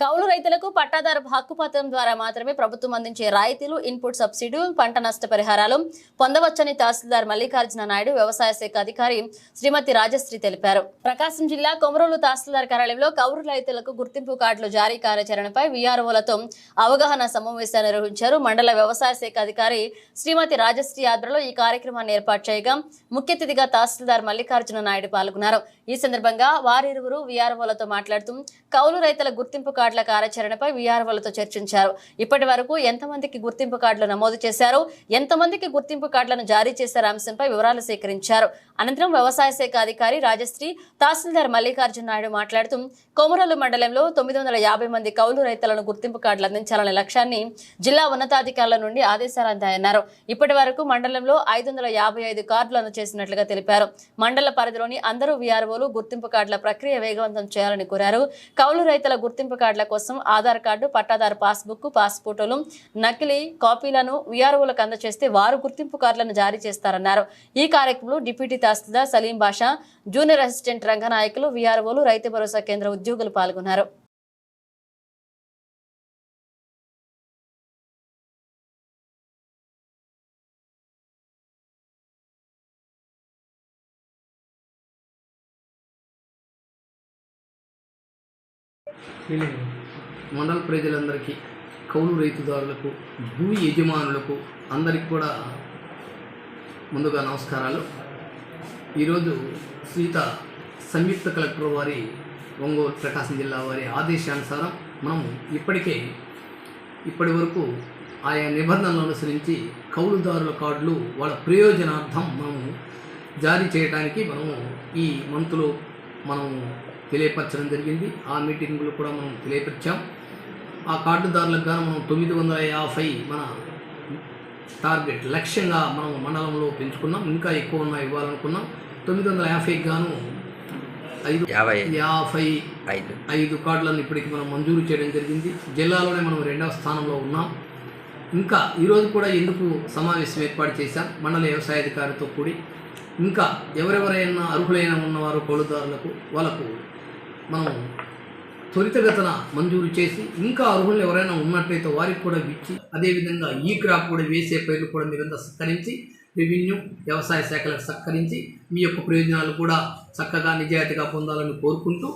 కౌలు రైతులకు పట్టాదారు హక్కుపత్రం ద్వారా మాత్రమే ప్రభుత్వం అందించే రాయితీలు ఇన్పుట్ సబ్సిడీ పంట నష్ట పరిహారాలు పొందవచ్చని తహసీల్దార్ మల్లికార్జున నాయుడు వ్యవసాయ శాఖ అధికారి శ్రీమతి రాజశ్రీ తెలిపారు. ప్రకాశం జిల్లా కొమరోలు తహసీల్దార్ కార్యాలయంలో కౌలు రైతులకు గుర్తింపు కార్డులు జారీ కార్యాచరణపై వీఆర్ఓలతో అవగాహన సమావేశాన్ని నిర్వహించారు. మండల వ్యవసాయ శాఖ అధికారి శ్రీమతి రాజశ్రీ ఆధ్వర్యంలో ఈ కార్యక్రమాన్ని ఏర్పాటు చేయగా ముఖ్య అతిథిగా తహసీల్దార్ మల్లికార్జున నాయుడు పాల్గొన్నారు. ఈ సందర్భంగా వారిరువురు వీఆర్ఓలతో మాట్లాడుతూ కౌలు రైతుల గుర్తింపు కార్డుల కార్యాచరణపై వీఆర్ఓలతో చర్చించారు. ఇప్పటి వరకు ఎంతమందికి గుర్తింపు కార్డులు నమోదు చేశారు? ఎంతమందికి గుర్తింపు కార్డులను జారీ చేశారు? అంశంపై వివరాలు సేకరించారు. అనంతరం వ్యవసాయ శాఖ అధికారి రాజశ్రీ తహసీల్దార్ మల్లికార్జున నాయుడు మాట్లాడుతూ కొమరలు మండలంలో తొమ్మిది వందల యాభై మంది కౌలు రైతులను గుర్తింపు కార్డులు అందించాలనే లక్ష్యాన్ని జిల్లా ఉన్నతాధికారుల నుండి ఆదేశాలు అందాయన్నారు. ఇప్పటి వరకు మండలంలో ఐదు వందల యాభై ఐదు కార్డులను చేసినట్లుగా తెలిపారు. మండల పరిధిలోని అందరూ వీఆర్ఓలు గుర్తింపు కార్డుల ప్రక్రియ వేగవంతం చేయాలని కోరారు. కౌలు రైతుల గుర్తింపు కార్డు కార్డుల కోసం ఆధార్ కార్డు పట్టాదారు పాస్బుక్ పాస్పోర్టులు నకిలీ కాపీలను వీఆర్ఓలకు అందజేస్తే వారు గుర్తింపు కార్డులను జారీ చేస్తారన్నారు. ఈ కార్యక్రమంలో deputy tahsildar Salim Basha junior assistant Ranganayakulu వీఆర్ఓలు Rythu భరోసా కేంద్ర ఉద్యోగులు పాల్గొన్నారు. మండల ప్రజలందరికీ కౌలు రైతుదారులకు భూమి యజమానులకు అందరికీ కూడా ముందుగా నమస్కారాలు. ఈరోజు సీత సంయుక్త కలెక్టర్ వారి ఒంగోలు ప్రకాశం జిల్లా వారి ఆదేశానుసారం మనం ఇప్పటికే ఇప్పటి వరకు ఆయా నిబంధనలు అనుసరించి కౌలుదారుల కార్డులు వాళ్ళ ప్రయోజనార్థం మనము జారీ చేయడానికి మనము ఈ మంత్లో మనం తెలియపరచడం జరిగింది. ఆ మీటింగ్లో కూడా మనం తెలియపరిచాం. ఆ కార్డుదారులకు గాను మనం తొమ్మిది వందల యాభై మన టార్గెట్ లక్ష్యంగా మనం మండలంలో పెంచుకున్నాం. ఇంకా ఎక్కువ ఉన్న ఇవ్వాలనుకున్నాం. తొమ్మిది వందల యాభైకి గాను ఐదు యాభై యాభై ఐదు. ఐదు కార్డులను ఇప్పటికి మనం మంజూరు చేయడం జరిగింది. జిల్లాలోనే మనం రెండవ స్థానంలో ఉన్నాం. ఇంకా ఈరోజు కూడా ఎందుకు సమావేశం ఏర్పాటు చేశాం? మండల వ్యవసాయ అధికారితో కూడి ఇంకా ఎవరెవరైనా అర్హులైన ఉన్నవారు కౌలుదారులకు వాళ్ళకు మనం త్వరితగతన మంజూరు చేసి ఇంకా అర్హులు ఎవరైనా ఉన్నట్లయితే వారికి కూడా ఇచ్చి అదేవిధంగా ఈ క్రాప్ కూడా వేసే పైర్లు కూడా మీరంతా సత్కరించి రెవెన్యూ వ్యవసాయ శాఖలకు సత్కరించి మీ యొక్క ప్రయోజనాలు కూడా చక్కగా నిజాయితీగా పొందాలని కోరుకుంటూ